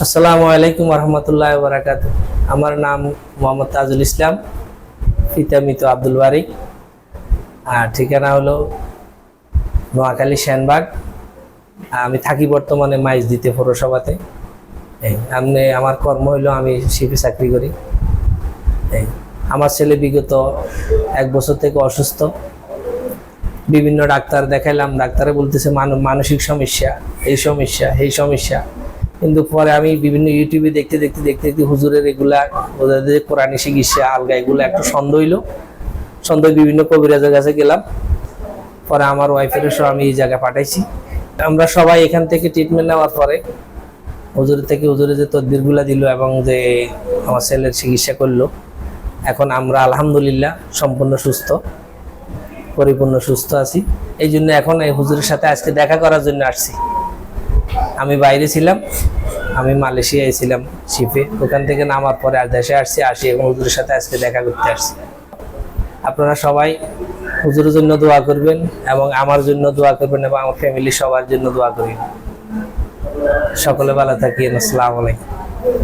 আসসালামু আলাইকুম রহমতুল্লাহ বারাকাত আমার নাম মোহাম্মদ তাজুল ইসলাম পিতামিত আব্দুল বারিক। আর ঠিকানা হলো নোয়াখালী সেনবাগ। আমি থাকি বর্তমানে মাইজ দিতে পৌরসভাতে আমি আমার কর্ম হইল আমি শিপে চাকরি করি। আমার ছেলে বিগত এক বছর থেকে অসুস্থ। বিভিন্ন ডাক্তার দেখাইলাম, ডাক্তারে বলতেছে মান- মানসিক সমস্যা, এই সমস্যা এই সমস্যা। কিন্তু পরে আমি বিভিন্ন ইউটিউবে দেখতে দেখতে দেখতে দেখতে হুজুরের এগুলা, ওদের কোরআনী চিকিৎসা, আলগা এগুলো একটু সন্দেহ হইল। সন্দেহ বিভিন্ন কবিরাজের কাছে গেলাম। পরে আমার ওয়াইফের আমি এই জায়গায় পাঠাইছি। আমরা সবাই এখান থেকে ট্রিটমেন্ট নেওয়ার পরে হুজুরের থেকে হুজুরে যে তদবিরগুলা দিল এবং যে আমার ছেলের চিকিৎসা করল, এখন আমরা আলহামদুলিল্লাহ সম্পূর্ণ সুস্থ, পরিপূর্ণ সুস্থ আছি। এই জন্য এখন এই হুজুরের সাথে আজকে দেখা করার জন্য আসছি। আমি বাইরে ছিলাম, আমি মালয়েশিয়ায় ছিলাম শিপে। ওখান থেকে নামার পরে আর দেশে আসছি, আসি এবং হুজুরের সাথে আজকে দেখা করতে আসছি। আপনারা সবাই হুজুরের জন্য দোয়া করবেন এবং আমার জন্য দোয়া করবেন এবং আমার ফ্যামিলি সবার জন্য দোয়া করবেন। সকলে ভালো থাকি আসসালামু আলাইকুম।